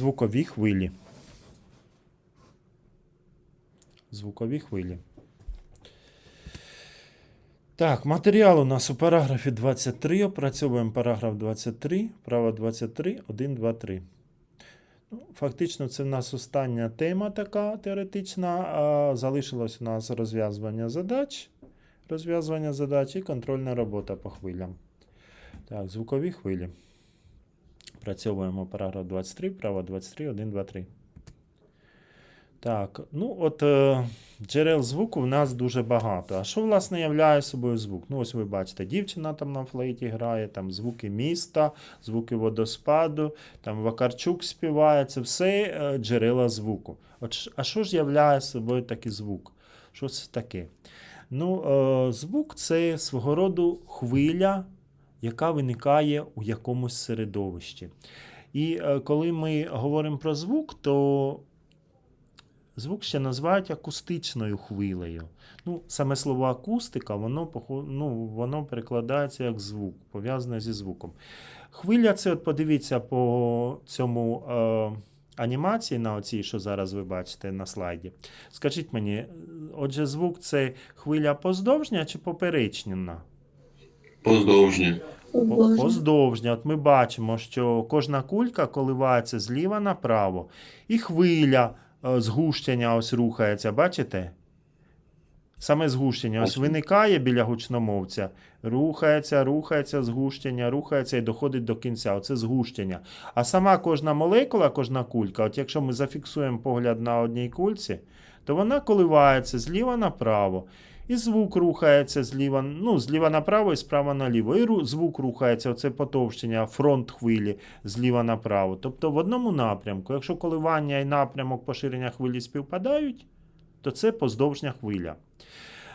Звукові хвилі. Звукові хвилі. Так, матеріал у нас у параграфі 23. Опрацьовуємо параграф 23, право 23, 1, 2, 3. Ну, фактично, це в нас остання тема така теоретична. Залишилось у нас розв'язування задач. Розв'язування задач і контрольна робота по хвилям. Так, звукові хвилі. Працьовуємо параграф 23, право 23, 1, 2, 3. Так, ну от е, джерел звуку в нас дуже багато. А що, власне, являє собою звук? Ну, ось ви бачите, дівчина там на флейті грає, там звуки міста, звуки водоспаду, там Вакарчук співає, це все е, джерела звуку. От, а що ж являє собою такий звук? Що це таке? Ну, е, звук це свого роду хвиля, яка виникає у якомусь середовищі. І е, коли ми говоримо про звук, то звук ще називають акустичною хвилею. Ну, саме слово акустика, воно, ну, воно перекладається як звук, пов'язане зі звуком. Хвиля це, от подивіться по цьому е, анімації на оцій, що зараз ви бачите на слайді. Скажіть мені, отже, звук це хвиля поздовжня чи поперечна? Поздовжні. По- Боже. Поздовжня. От ми бачимо, що кожна кулька коливається зліва направо, і хвиля е, згущення ось рухається, бачите? Саме згущення ось Бачу. виникає біля гучномовця, рухається, рухається, згущення, рухається і доходить до кінця. Оце згущення. А сама кожна молекула, кожна кулька, от якщо ми зафіксуємо погляд на одній кульці, то вона коливається зліва направо. І звук рухається зліва, ну, зліва направо і справа наліво. І звук рухається, оце потовщення, фронт хвилі зліва направо. Тобто в одному напрямку. Якщо коливання і напрямок поширення хвилі співпадають, то це поздовжня хвиля.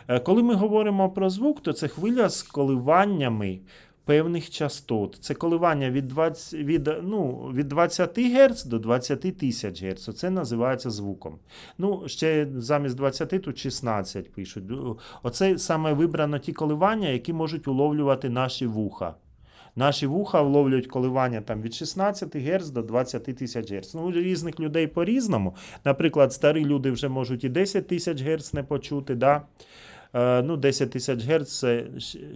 Е, Коли ми говоримо про звук, то це хвиля з коливаннями певних частот. Це коливання від 20, від, ну, від 20 Гц до 20 тисяч Гц. Це називається звуком. Ну, ще замість 20 тут 16 пишуть. Оце саме вибрано ті коливання, які можуть уловлювати наші вуха. Наші вуха вловлюють коливання там, від 16 Гц до 20 тисяч Гц. Ну, різних людей по-різному. Наприклад, старі люди вже можуть і 10 тисяч Гц не почути. Да? Е, ну, 10 тисяч Гц це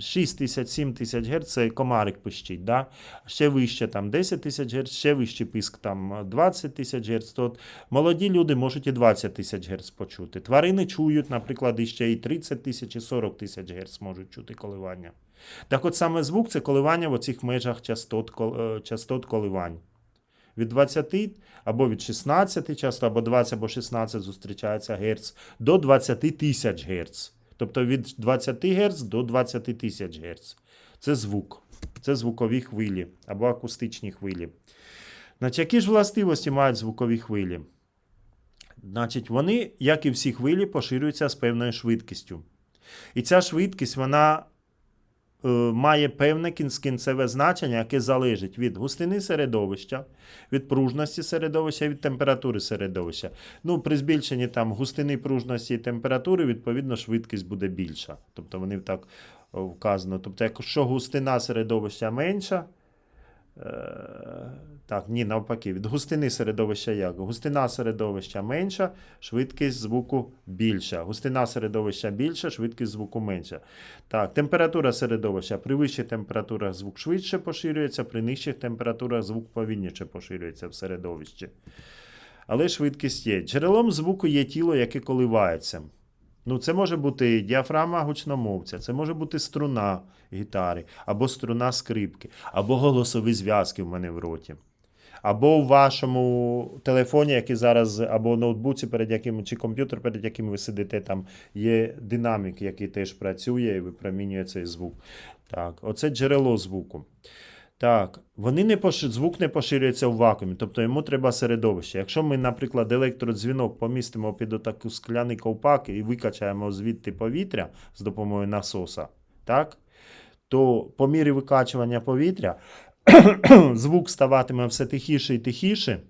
6 тисяч, 7 тисяч Гц це комарик пищить. Да? Ще вище там 10 тисяч Гц, ще вище писк там 20 тисяч Гц. От молоді люди можуть і 20 тисяч Гц почути. Тварини чують, наприклад, іще і 30 тисяч, і 40 тисяч Гц можуть чути коливання. Так от саме звук це коливання в оцих межах частот, е, частот коливань. Від 20 або від 16 часто, або 20 або 16 зустрічається Гц до 20 тисяч Гц. Тобто від 20 Гц до 20 тисяч Гц. Це звук. Це звукові хвилі або акустичні хвилі. Значить, які ж властивості мають звукові хвилі? Значить, вони, як і всі хвилі, поширюються з певною швидкістю. І ця швидкість, вона має певне кінцеве значення, яке залежить від густини середовища, від пружності середовища від температури середовища. Ну, при збільшенні там густини пружності і температури, відповідно, швидкість буде більша. Тобто вони так е, вказано. Тобто, якщо густина середовища менша, Е, Так, ні, навпаки, від густини середовища як? Густина середовища менша, швидкість звуку більша. Густина середовища більша, швидкість звуку менша. Так, температура середовища. При вищих температурах звук швидше поширюється, при нижчих температурах звук повільніше поширюється в середовищі. Але швидкість є. Джерелом звуку є тіло, яке коливається. Ну, це може бути діафрагма гучномовця, це може бути струна гітари, або струна скрипки, або голосові зв'язки в мене в роті. Або в вашому телефоні, який зараз, або ноутбуці, перед яким, чи комп'ютер, перед яким ви сидите, там є динамік, який теж працює і випромінює цей звук. Так, оце джерело звуку. Так, вони не поши... звук не поширюється в вакуумі, тобто йому треба середовище. Якщо ми, наприклад, електродзвінок помістимо під отаку скляний ковпак і викачаємо звідти повітря з допомогою насоса, так, то по мірі викачування повітря звук ставатиме все тихіше і тихіше.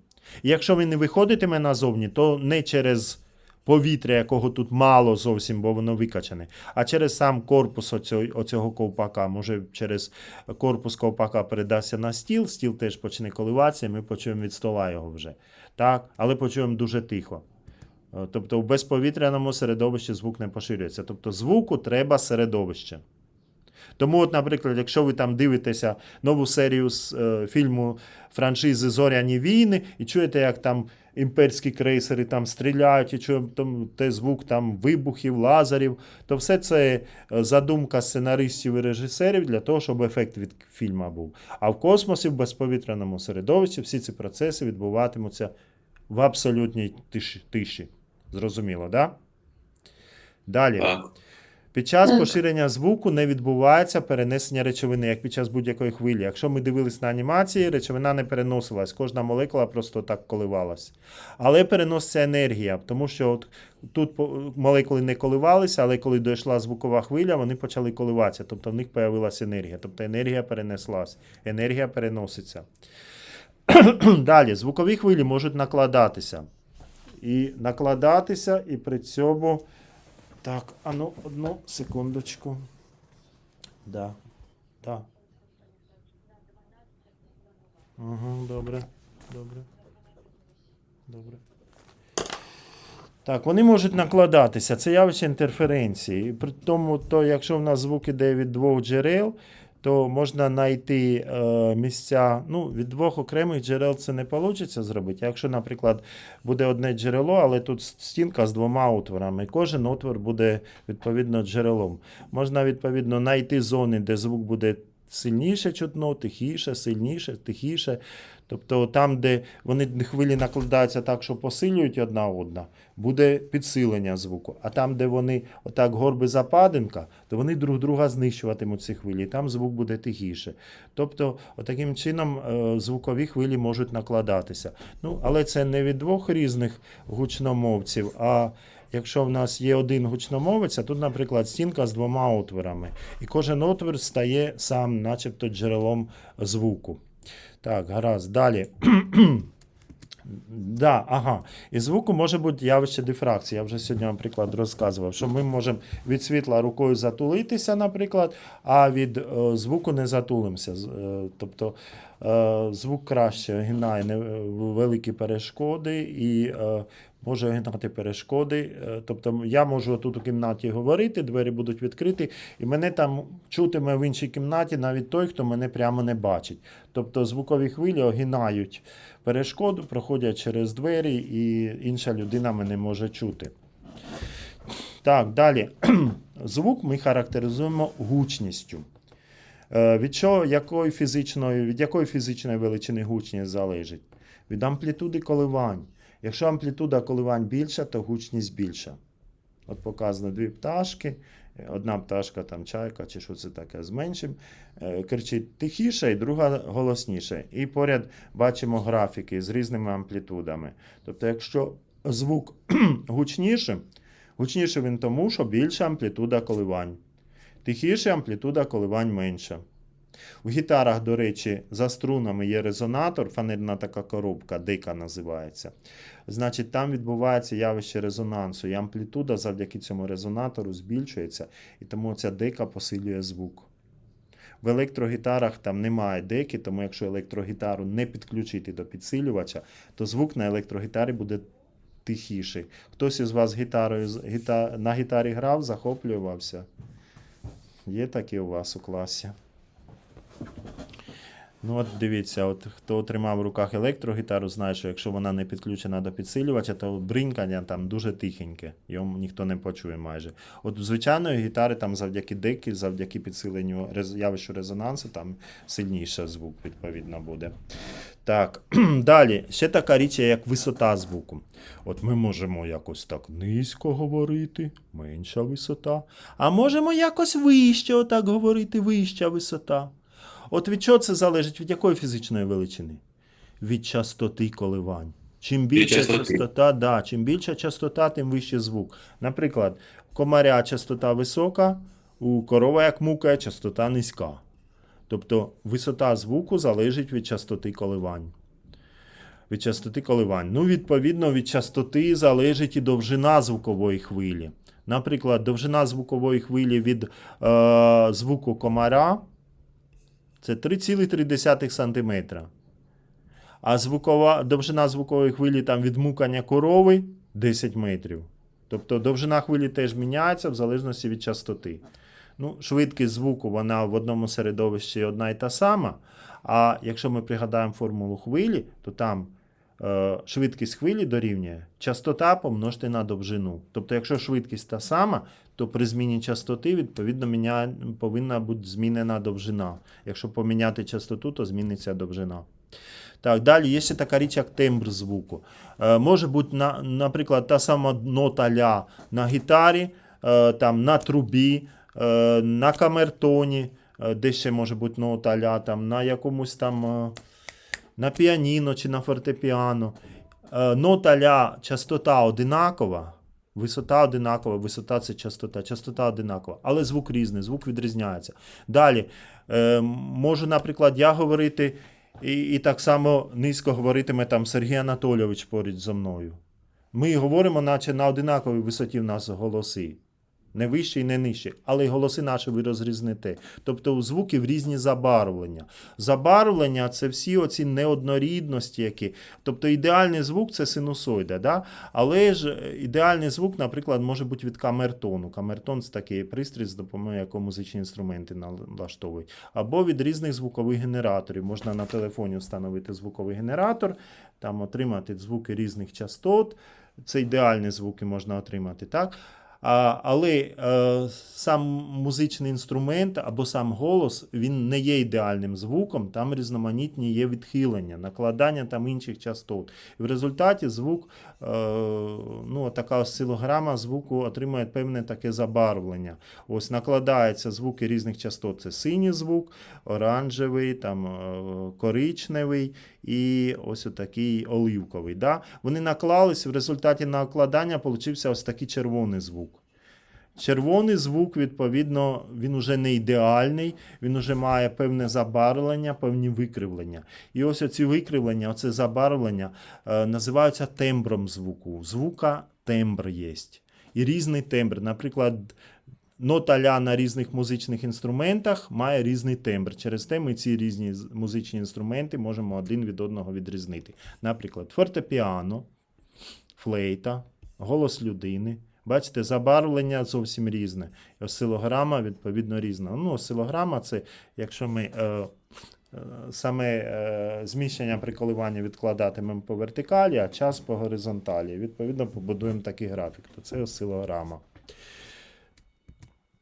І якщо він не виходитиме назовні, то не через повітря, якого тут мало зовсім, бо воно викачане, а через сам корпус оцього, оцього ковпака. Може, через корпус ковпака передасться на стіл, стіл теж почне коливатися, ми почуємо від стола його вже. Так? Але почуємо дуже тихо. Е, Тобто в безповітряному середовищі звук не поширюється. Тобто звуку треба середовище. Тому, от, наприклад, якщо ви там дивитеся нову серію з е, фільму франшизи Зоряні війни і чуєте, як там імперські крейсери там стріляють, і чуєте там, те звук там вибухів, лазерів, то все це е, задумка сценаристів і режисерів для того, щоб ефект від фільму був. А в космосі, в безповітряному середовищі, всі ці процеси відбуватимуться в абсолютній тиші. тиші. Зрозуміло? Да? Далі. Так. Під час поширення звуку не відбувається перенесення речовини, як під час будь-якої хвилі. Якщо ми дивились на анімації, речовина не переносилась, кожна молекула просто так коливалась. Але переноситься енергія, тому що от тут молекули не коливалися, але коли дійшла звукова хвиля, вони почали коливатися, тобто в них з'явилася енергія. Тобто енергія перенеслась, енергія переноситься. Далі, звукові хвилі можуть накладатися. І накладатися, і при цьому. Так, а ну, одну секундочку. Да. Да. Угу, добре. Добре. Добре. Так, вони можуть накладатися. Це явище інтерференції. При тому, то, якщо в нас звук іде від двох джерел, то можна знайти е, місця. Ну, від двох окремих джерел це не вийде зробити. Якщо, наприклад, буде одне джерело, але тут стінка з двома отворами. Кожен отвор буде відповідно джерелом. Можна відповідно знайти зони, де звук буде сильніше чутно, тихіше, сильніше, тихіше. Тобто там, де вони хвилі накладаються так, що посилюють одна одна, буде підсилення звуку. А там, де вони отак горби западинка, то вони друг друга знищуватимуть ці хвилі, і там звук буде тихіше. Тобто, таким чином е, звукові хвилі можуть накладатися. Ну, але це не від двох різних гучномовців, а якщо в нас є один гучномовець, а тут, наприклад, стінка з двома отворами, і кожен отвір стає сам, начебто, джерелом звуку. Так, гаразд. Далі. Да, ага. І звуку може бути явище дифракції. Я вже сьогодні, наприклад, розказував, що ми можемо від світла рукою затулитися, наприклад, а від е, звуку не затулимося. Е, тобто е, звук краще огинає не- е, великі перешкоди і е, може огинати перешкоди. Е, тобто я можу тут у кімнаті говорити, двері будуть відкриті, і мене там чутиме в іншій кімнаті навіть той, хто мене прямо не бачить. Тобто звукові хвилі огинають перешкоду, проходять через двері, і інша людина мене може чути. Так, далі. Звук ми характеризуємо гучністю. Е, Від чого, якої фізичної, від якої фізичної величини гучність залежить? Від амплітуди коливань. Якщо амплітуда коливань більша, то гучність більша. От показано дві пташки. Одна пташка, там чайка, чи що це таке з меншим, е, кричить тихіше, і друга голосніше. І поряд бачимо графіки з різними амплітудами. Тобто, якщо звук гучніше, гучніше він тому, що більша амплітуда коливань. Тихіше амплітуда коливань менша. У гітарах, до речі, за струнами є резонатор, фанерна така коробка, дика називається. Значить, там відбувається явище резонансу, і амплітуда завдяки цьому резонатору збільшується, і тому ця дика посилює звук. В електрогітарах там немає деки, тому якщо електрогітару не підключити до підсилювача, то звук на електрогітарі буде тихіший. Хтось із вас гітарою, гіта, на гітарі грав, захоплювався? Є такі у вас у класі? Ну, от дивіться, от хто отримав в руках електрогітару, знає, що якщо вона не підключена до підсилювача, то бринкання там дуже тихеньке, його ніхто не почує майже. От звичайної гітари там завдяки деки, завдяки підсиленню явищу резонансу, там сильніше звук, відповідно, буде. Так, далі, ще така річ, як висота звуку. От ми можемо якось так низько говорити, менша висота. А можемо якось вище отак говорити, вища висота. От від чого це залежить? Від якої фізичної величини? Від частоти коливань. Чим більша частота, да, чим більша частота, тим вищий звук. Наприклад, у комаря частота висока, у корова, як мукає, частота низька. Тобто висота звуку залежить від частоти коливань. Від частоти коливань. Ну, відповідно, від частоти залежить і довжина звукової хвилі. Наприклад, довжина звукової хвилі від е, звуку комара це 3,3 см. А звукова, довжина звукової хвилі там від мукання корови 10 метрів. Тобто довжина хвилі теж міняється в залежності від частоти. Ну, швидкість звуку вона в одному середовищі одна і та сама. А якщо ми пригадаємо формулу хвилі, то там швидкість хвилі дорівнює частота помножити на довжину. Тобто, якщо швидкість та сама, то при зміні частоти, відповідно, повинна бути змінена довжина. Якщо поміняти частоту, то зміниться довжина. Так, далі є ще така річ, як тембр звуку. Е, може бути, на, наприклад, та сама нота ля на гітарі, е, там, на трубі, е, на камертоні, е, де ще може бути нота ля, там, на якомусь там е, на піаніно чи на фортепіано. Е, нота ля частота одинакова, висота одинакова, висота це частота, частота одинакова, але звук різний, звук відрізняється. Далі, е, можу, наприклад, я говорити, і, і так само низько говоритиме там Сергій Анатолійович поруч зі мною. Ми говоримо, наче на одинаковій висоті в нас голоси. Не вище і не нижче, але й голоси наші ви розрізните. Тобто у звуків різні забарвлення. Забарвлення це всі оці неоднорідності, які. Тобто ідеальний звук це синусоїда, да? але ж е, ідеальний звук, наприклад, може бути від камертону. Камертон це такий пристрій, з допомогою якого музичні інструменти налаштовують. Або від різних звукових генераторів. Можна на телефоні встановити звуковий генератор, там отримати звуки різних частот. Це ідеальні звуки можна отримати. так? Але е, сам музичний інструмент або сам голос він не є ідеальним звуком, там різноманітні є відхилення, накладання там інших частот. І в результаті звук, ну, така осцилограма звуку отримує певне таке забарвлення. Ось накладаються звуки різних частот. Це синій звук, оранжевий, там, е, коричневий і ось такий оливковий. Да? Вони наклались, в результаті накладання получився ось такий червоний звук. Червоний звук, відповідно, він уже не ідеальний, він уже має певне забарвлення, певні викривлення. І ось ці викривлення, оце забарвлення е, називаються тембром звуку. Звука тембр є. І різний тембр. Наприклад, нота ля на різних музичних інструментах має різний тембр. Через те ми ці різні музичні інструменти можемо один від одного відрізнити. Наприклад, фортепіано, флейта, голос людини. Бачите, забарвлення зовсім різне. І Осцилограма, відповідно, різна. Ну, осцилограма це, якщо ми е, е, саме е, зміщення при коливанні відкладатимемо по вертикалі, а час по горизонталі. Відповідно, побудуємо такий графік. То це осцилограма.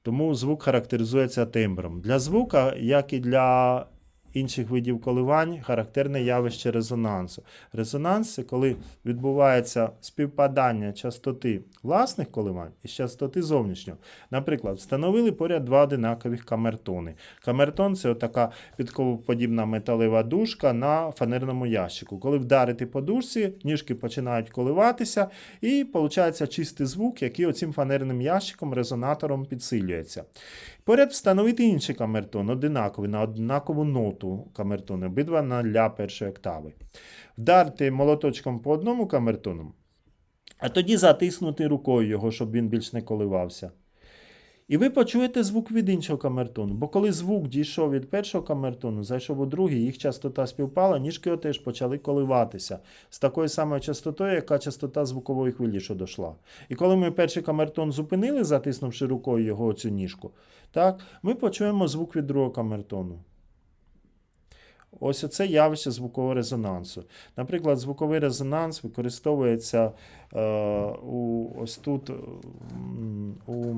Тому звук характеризується тембром. Для звука, як і для інших видів коливань, характерне явище резонансу. Резонанс це коли відбувається співпадання частоти власних коливань і частоти зовнішнього. Наприклад, встановили поряд два одинакових камертони. Камертон це така підковоподібна металева дужка на фанерному ящику. Коли вдарити по дужці, ніжки починають коливатися, і виходить чистий звук, який оцим фанерним ящиком, резонатором підсилюється. Поряд встановити інший камертон, одинаковий, на однакову ноту камертону, обидва на ля першої октави. Вдарити молоточком по одному камертону, а тоді затиснути рукою його, щоб він більш не коливався. І ви почуєте звук від іншого камертону. Бо коли звук дійшов від першого камертону, зайшов у другий, їх частота співпала, ніжки теж почали коливатися з такою самою частотою, яка частота звукової хвилі, що дійшла. І коли ми перший камертон зупинили, затиснувши рукою його цю ніжку, так, ми почуємо звук від другого камертону. Ось оце явище звукового резонансу. Наприклад, звуковий резонанс використовується е, у, ось тут у,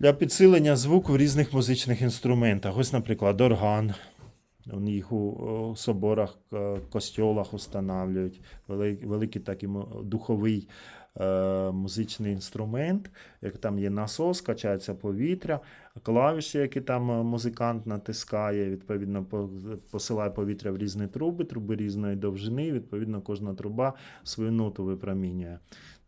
для підсилення звуку в різних музичних інструментах. Ось, наприклад, орган. Їх у, соборах, е, костьолах встановлюють великий, такий духовий е, музичний інструмент, як там є насос, качається повітря, клавіші, які там е, музикант натискає, відповідно посилає повітря в різні труби, труби різної довжини, відповідно, кожна труба свою ноту випромінює.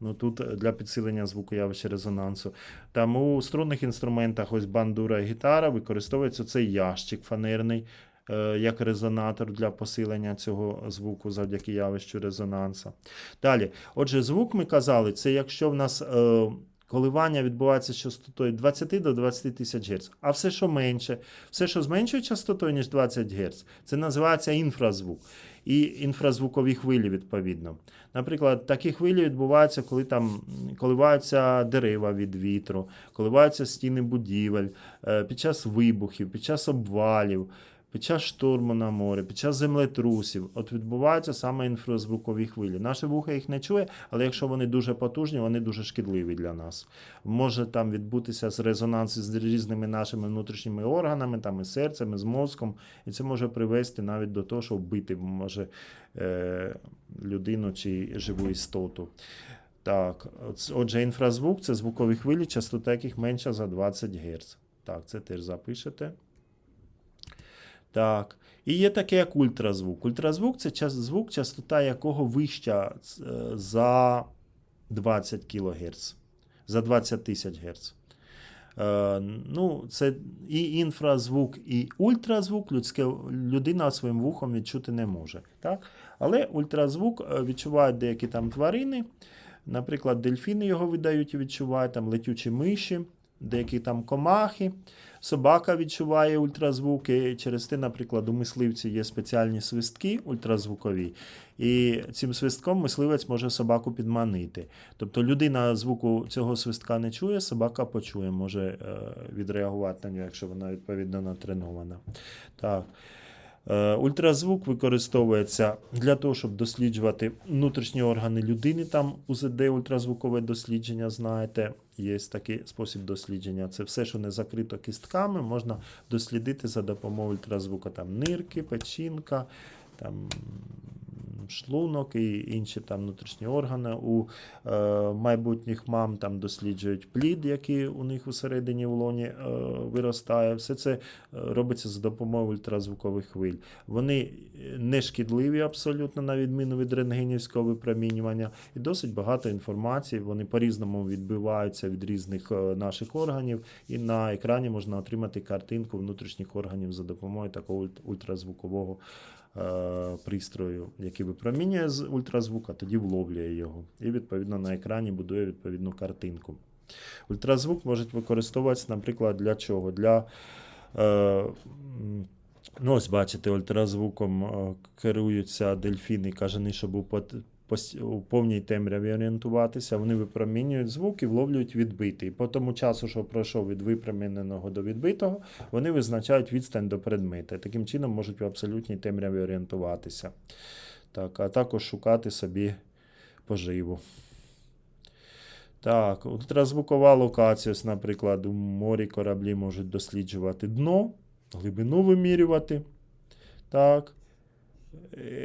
Ну, тут е, для підсилення звуку явища резонансу. Там у струнних інструментах, ось бандура і гітара, використовується цей ящик фанерний. Е, як резонатор для посилення цього звуку завдяки явищу резонанса. Далі, отже, звук ми казали, це якщо в нас е, коливання відбувається з частотою 20 до 20 тисяч Гц. А все, що менше, все, що з меншою частотою, ніж 20 Гц, це називається інфразвук. І інфразвукові хвилі, відповідно. Наприклад, такі хвилі відбуваються, коли там коливаються дерева від вітру, коливаються стіни будівель, е, під час вибухів, під час обвалів, під час шторму на морі, під час землетрусів. От відбуваються саме інфразвукові хвилі. Наше вухо їх не чує, але якщо вони дуже потужні, вони дуже шкідливі для нас. Може там відбутися з резонанс з різними нашими внутрішніми органами, там і серцем, і з мозком, і це може привести навіть до того, що вбити може е, людину чи живу істоту. Так, отже, інфразвук це звукові хвилі, частота яких менша за 20 Гц. Так, це теж запишете. Так. І є таке, як ультразвук. Ультразвук це час, звук, частота якого вища е, за 20 кГц, за 20 тисяч Гц. Е, ну, це і інфразвук, і ультразвук людське, людина своїм вухом відчути не може. Так? Але ультразвук е, відчувають деякі там тварини. Наприклад, дельфіни його видають і відчувають, там летючі миші, деякі там комахи. Собака відчуває ультразвуки. Через те, наприклад, у мисливці є спеціальні свистки ультразвукові, і цим свистком мисливець може собаку підманити. Тобто людина звуку цього свистка не чує, собака почує, може е, відреагувати на нього, якщо вона відповідно натренована. Так. Е, Ультразвук використовується для того, щоб досліджувати внутрішні органи людини. Там УЗД ультразвукове дослідження, знаєте, є такий спосіб дослідження. Це все, що не закрито кістками, можна дослідити за допомогою ультразвука. Там нирки, печінка, там шлунок і інші там внутрішні органи. У е, майбутніх мам там досліджують плід, який у них усередині в лоні е, виростає. Все це е, робиться за допомогою ультразвукових хвиль. Вони е, не шкідливі абсолютно, на відміну від рентгенівського випромінювання, і досить багато інформації. Вони по-різному відбиваються від різних е, наших органів, і на екрані можна отримати картинку внутрішніх органів за допомогою такого ульт- ультразвукового пристрою, який випромінює з ультразвука, тоді вловлює його. І відповідно на екрані будує відповідну картинку. Ультразвук може використовуватися, наприклад, для чого? Для е, Ну, ось бачите, ультразвуком е, керуються дельфіни, кажани, щоб був у повній темряві орієнтуватися. Вони випромінюють звук і вловлюють відбитий. По тому часу, що пройшов від випроміненого до відбитого, вони визначають відстань до предмета. Таким чином можуть в абсолютній темряві орієнтуватися. Так, а також шукати собі поживу. Так, ультразвукова локація, ось, наприклад, у морі кораблі можуть досліджувати дно, глибину вимірювати. Так.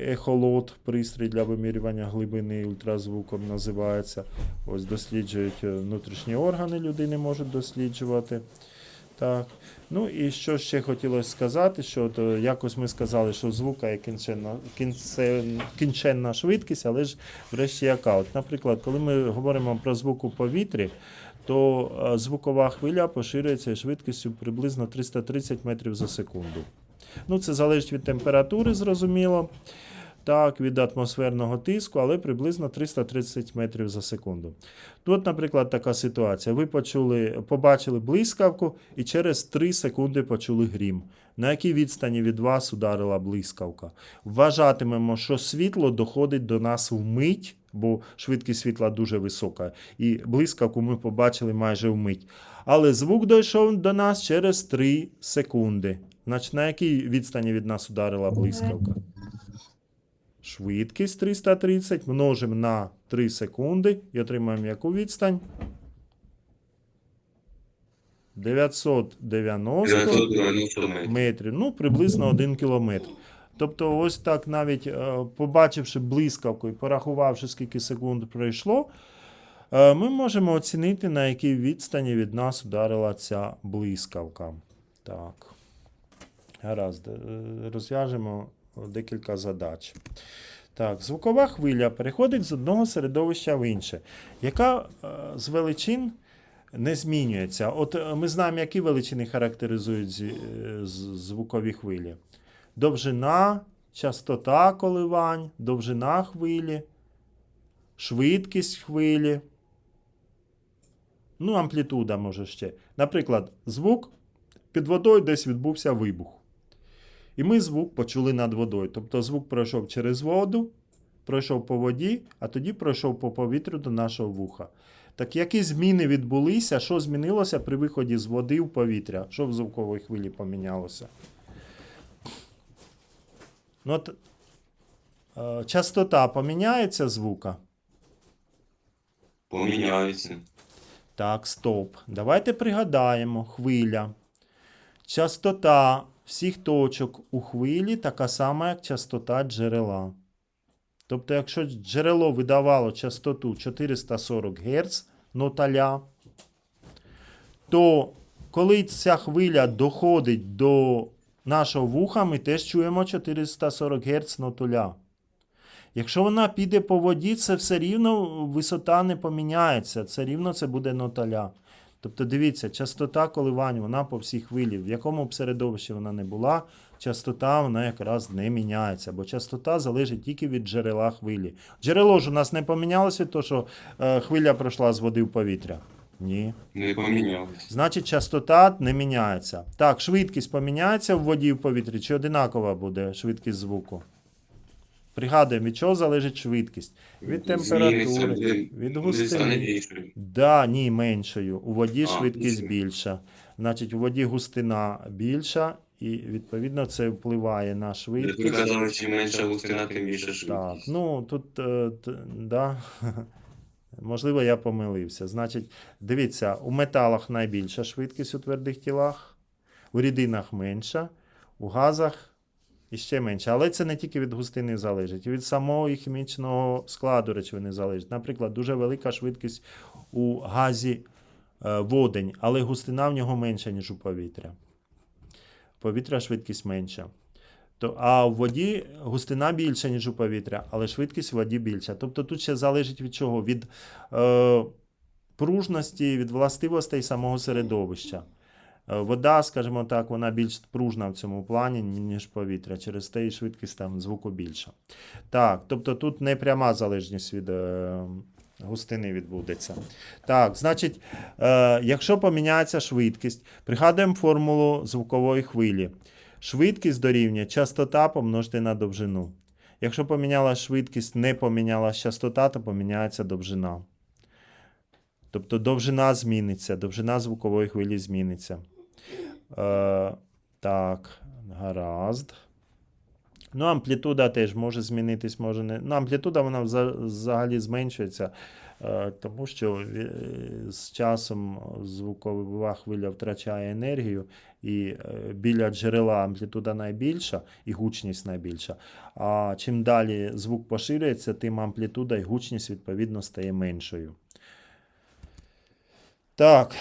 Ехолот, пристрій для вимірювання глибини ультразвуком називається. Ось досліджують е, внутрішні органи людини, можуть досліджувати. Так. Ну і що ще хотілося сказати, що от, е, якось ми сказали, що звука є кінченна, кінце, кінченна швидкість, але ж врешті яка. От, наприклад, коли ми говоримо про звук у повітрі, то е, звукова хвиля поширюється швидкістю приблизно 330 метрів за секунду. Ну, це залежить від температури, зрозуміло. Так, від атмосферного тиску, але приблизно 330 метрів за секунду. Тут, наприклад, така ситуація. Ви почули, побачили блискавку і через 3 секунди почули грім. На якій відстані від вас ударила блискавка? Вважатимемо, що світло доходить до нас вмить, бо швидкість світла дуже висока, і блискавку ми побачили майже вмить. Але звук дійшов до нас через 3 секунди. Значить, на якій відстані від нас ударила блискавка? Швидкість 330 множимо на 3 секунди і отримаємо яку відстань? 990 990 метрів. метрів, ну приблизно 1 кілометр. Тобто, ось так навіть е, побачивши блискавку і порахувавши, скільки секунд пройшло, е, ми можемо оцінити, на якій відстані від нас ударила ця блискавка. Так. Гаразд, е, розв'яжемо декілька задач. Так, звукова хвиля переходить з одного середовища в інше. Яка е, з величин не змінюється? От е, ми знаємо, які величини характеризують звукові хвилі. довжина, частота коливань, довжина хвилі, швидкість хвилі. Ну, амплітуда може ще. Наприклад, звук під водою десь відбувся вибух. І ми звук почули над водою. Тобто звук пройшов через воду, пройшов по воді, а тоді пройшов по повітрю до нашого вуха. Так які зміни відбулися, що змінилося при виході з води в повітря? Що в звуковій хвилі помінялося? Ну, от, е, частота поміняється звука? Поміняються. Так, стоп. Давайте пригадаємо хвиля. Частота всіх точок у хвилі така сама, як частота джерела. Тобто, якщо джерело видавало частоту 440 Гц ноталя, то коли ця хвиля доходить до нашого вуха, ми теж чуємо 440 Гц нотуля. Якщо вона піде по воді, це все рівно висота не поміняється. Це рівно це буде ноталя. Тобто, дивіться, частота коливань, вона по всій хвилі. В якому б середовищі вона не була, частота вона якраз не міняється, бо частота залежить тільки від джерела хвилі. Джерело ж у нас не помінялося того, що е, хвиля пройшла з води в повітря. Ні. Не помінялися. Значить, частота не міняється. Так, швидкість поміняється в воді і в повітрі, чи одинакова буде швидкість звуку? Пригадуємо, від чого залежить швидкість? Від температури, від густини. Да, ні, меншою. У воді швидкість більша. Значить, у воді густина більша, і відповідно це впливає на Ви швидкість. казали, чим менша густина, тим більше Так, ну тут, е, да. можливо, я помилився. Значить, дивіться, у металах найбільша швидкість у твердих тілах, у рідинах менша, у газах іще менше. Але це не тільки від густини залежить, і від самого хімічного складу речовини залежить. Наприклад, дуже велика швидкість у газі е, водень, але густина в нього менша, ніж у повітря. Повітря швидкість менша. То, а в воді густина більша, ніж у повітря, але швидкість в воді більша. Тобто тут ще залежить від чого? Від е, пружності, від властивостей самого середовища. Е, Вода, скажімо так, вона більш пружна в цьому плані, ніж повітря. Через те і швидкість там звуку більша. Так, тобто тут не пряма залежність від е, густини відбудеться. Так, значить, е, якщо поміняється швидкість, пригадуємо формулу звукової хвилі. Швидкість дорівнює частота помножити на довжину. Якщо поміняла швидкість, не помінялась частота, то поміняється довжина. Тобто довжина зміниться, довжина звукової хвилі зміниться. Е, так, гаразд. Ну, амплітуда теж може змінитись, може не. Ну, амплітуда вона взагалі зменшується, е, тому що е, з часом звукова хвиля втрачає енергію, і біля джерела амплітуда найбільша і гучність найбільша. А чим далі звук поширюється, тим амплітуда і гучність відповідно стає меншою. Так.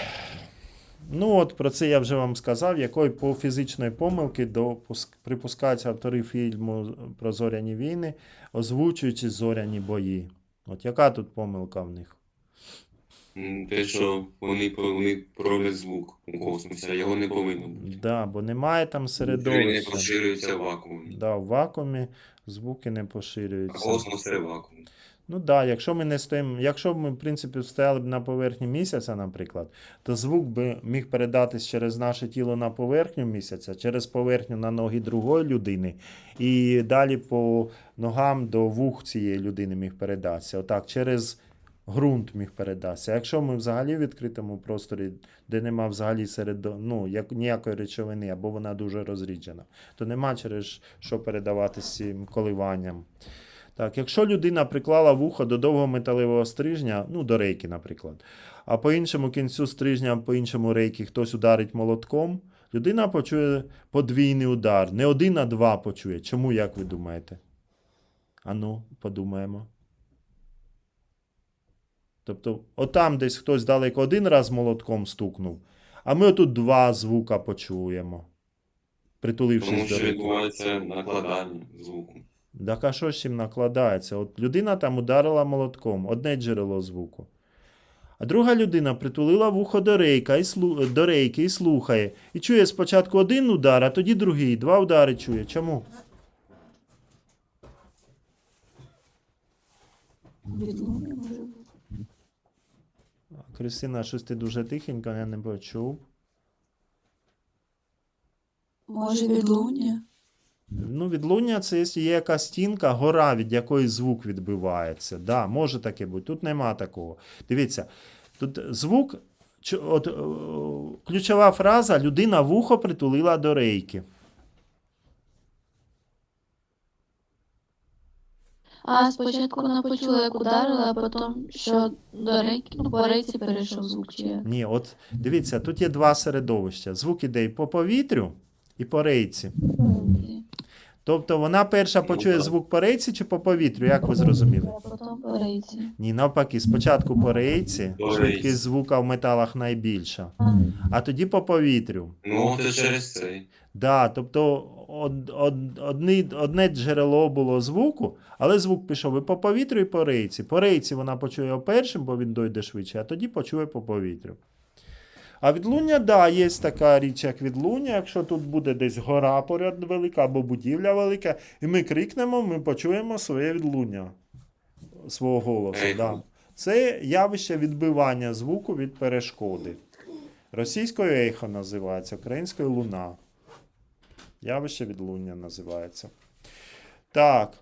Ну, от про це я вже вам сказав, якої по фізичної помилки допуск... припускаються автори фільму про зоряні війни, озвучуючи зоряні бої. От яка тут помилка в них? Те, що вони, вони проводять звук у космосі, а його не повинно бути. Да, бо немає там Він не середовища. поширюється в вакуумі. Да, в вакуумі звуки не поширюються. А космос це вакуум. Ну так, да, якщо ми не стоїмо, якщо б ми, в принципі, стояли б на поверхні місяця, наприклад, то звук би міг передатись через наше тіло на поверхню місяця, через поверхню на ноги другої людини, і далі по ногам до вух цієї людини міг передатися. Отак, через ґрунт міг передатися. Якщо ми взагалі в відкритому просторі, де нема взагалі серед ну, як, ніякої речовини, або вона дуже розріджена, то нема через що передаватися коливанням. Так, якщо людина приклала вухо до довгого металевого стрижня, ну до рейки, наприклад, а по іншому кінцю стрижня, по іншому рейки хтось ударить молотком, людина почує подвійний удар. Не один, а два почує. Чому, як ви думаєте? Ану, подумаємо. Тобто, отам десь хтось далеко один раз молотком стукнув, а ми отут два звука почуємо, Тому притулившись до що рейки. відбувається накладання звуку. Так а що ж їм накладається? От людина там ударила молотком, одне джерело звуку. А друга людина притулила вухо до, рейка і слу... до рейки і слухає. І чує спочатку один удар, а тоді другий. Два удари чує. Чому? Кристина, щось ти дуже тихенько, я не почув. Може відлуння? Ну, відлуння це є є якась стінка, гора, від якої звук відбивається. Да, може таке бути. Тут нема такого. Дивіться, тут звук, от, ключова фраза людина вухо притулила до рейки. А спочатку вона почула, як ударила, а потім, що до рейки, ну, по рейці перейшов звук, чи? Ні, от дивіться, тут є два середовища. Звук іде і по повітрю, і по рейці. Тобто вона перша Ну, почує звук по рейці чи по повітрю, як ви зрозуміли? По рейці. Ні, навпаки, спочатку по рейці, швидкість звука в металах найбільша, а тоді по повітрю. Ну, це через це. Да, тобто од, од, одні, одне джерело було звуку, але звук пішов і по повітрю, і по рейці. По рейці вона почує його першим, бо він дойде швидше, а тоді почує по повітрю. А відлуння, да, є така річ, як відлуння. Якщо тут буде десь гора поряд велика або будівля велика, і ми крикнемо, ми почуємо своє відлуння свого голосу. Да. Це явище відбивання звуку від перешкоди. Російською ейхо називається, українською луна. Явище відлуння називається. Так.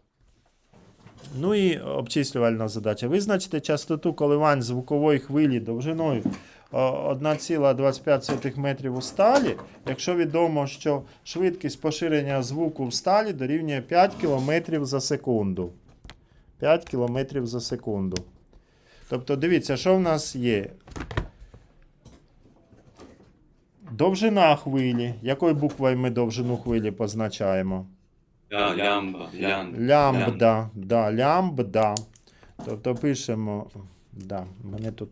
Ну і обчислювальна задача. Визначте частоту коливань звукової хвилі довжиною 1,25 метрів у сталі, якщо відомо, що швидкість поширення звуку в сталі дорівнює 5 км за секунду. 5 км за секунду. Тобто, дивіться, що в нас є. Довжина хвилі. Якою буквою ми довжину хвилі позначаємо? Ля, лямба, лян. Лямбда. Да, лямбда. Тобто пишемо. Да, мене тут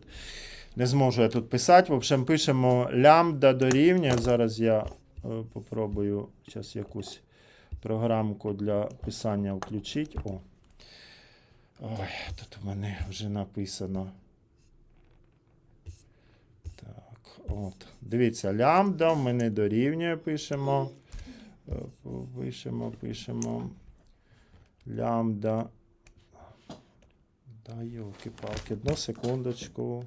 не зможу я тут писати. В общем, пишемо лямбда дорівнює. Зараз я е, попробую зараз якусь програмку для писання включити. О. Ой, тут у мене вже написано. Так, от. Дивіться, лямбда в мене дорівнює, пишемо. Е, Пишемо, пишемо. Лямбда. Да, йолки-палки, одну секундочку.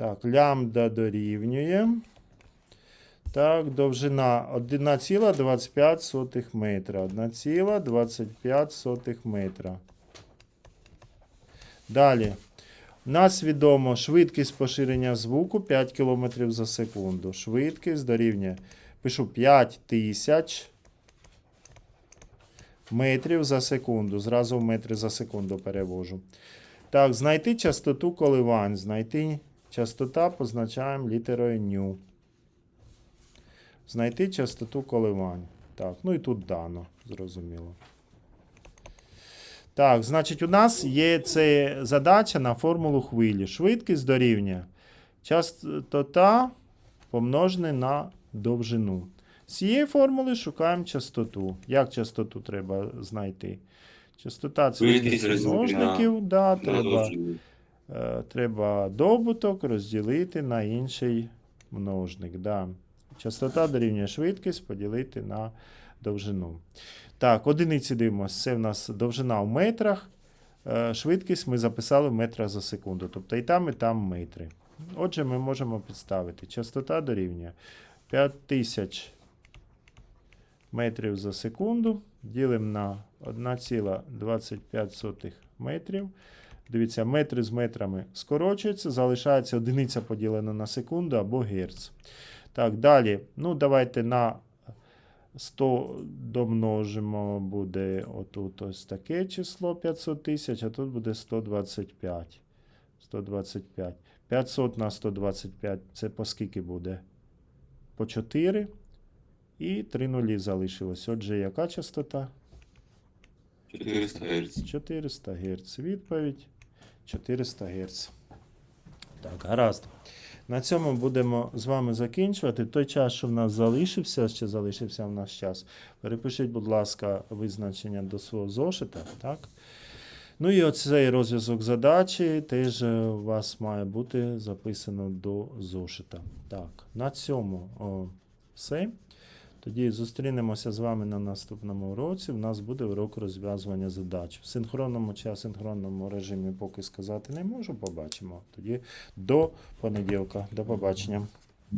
Так, лямбда дорівнює. Так, довжина 1,25 метра. 1,25 метра. Далі. У нас відомо швидкість поширення звуку 5 км за секунду. Швидкість дорівнює. Пишу 5000 метрів за секунду. Зразу в метри за секунду перевожу. Так, знайти частоту коливань. Знайти частота позначаємо літерою ню. Знайти частоту коливань. Так, ну і тут дано, зрозуміло. Так, значить, у нас є це задача на формулу хвилі. Швидкість дорівнює частота помножене на довжину. З цієї формули шукаємо частоту. Як частоту треба знайти? Частота це Швидкість множників, да, треба, довжину. Е, треба добуток розділити на інший множник. Да. Частота дорівнює швидкість поділити на довжину. Так, одиниці дивимося. Це в нас довжина в метрах. Е, Швидкість ми записали в метрах за секунду. Тобто і там, і там метри. Отже, ми можемо підставити. Частота дорівнює 5000 метрів за секунду. Ділимо на 1,25 метрів. Дивіться, метри з метрами скорочуються, залишається одиниця поділена на секунду або герц. Так, далі. Ну, давайте на 100 домножимо, буде отут ось таке число 500 тисяч, а тут буде 125. 125. 500 на 125 це по скільки буде? По 4. І 3 нулі залишилось. Отже, яка частота? 400 Гц. 400 Гц. Відповідь 400 Гц. Так, гаразд. На цьому будемо з вами закінчувати. Той час, що в нас залишився, ще залишився в нас час. Перепишіть, будь ласка, визначення до свого зошита. Так? Ну і оцей розв'язок задачі теж е, у вас має бути записано до зошита. Так, на цьому о, все. Тоді зустрінемося з вами на наступному уроці. У нас буде урок розв'язування задач. В синхронному чи асинхронному режимі поки сказати не можу. Побачимо. Тоді до понеділка. До побачення.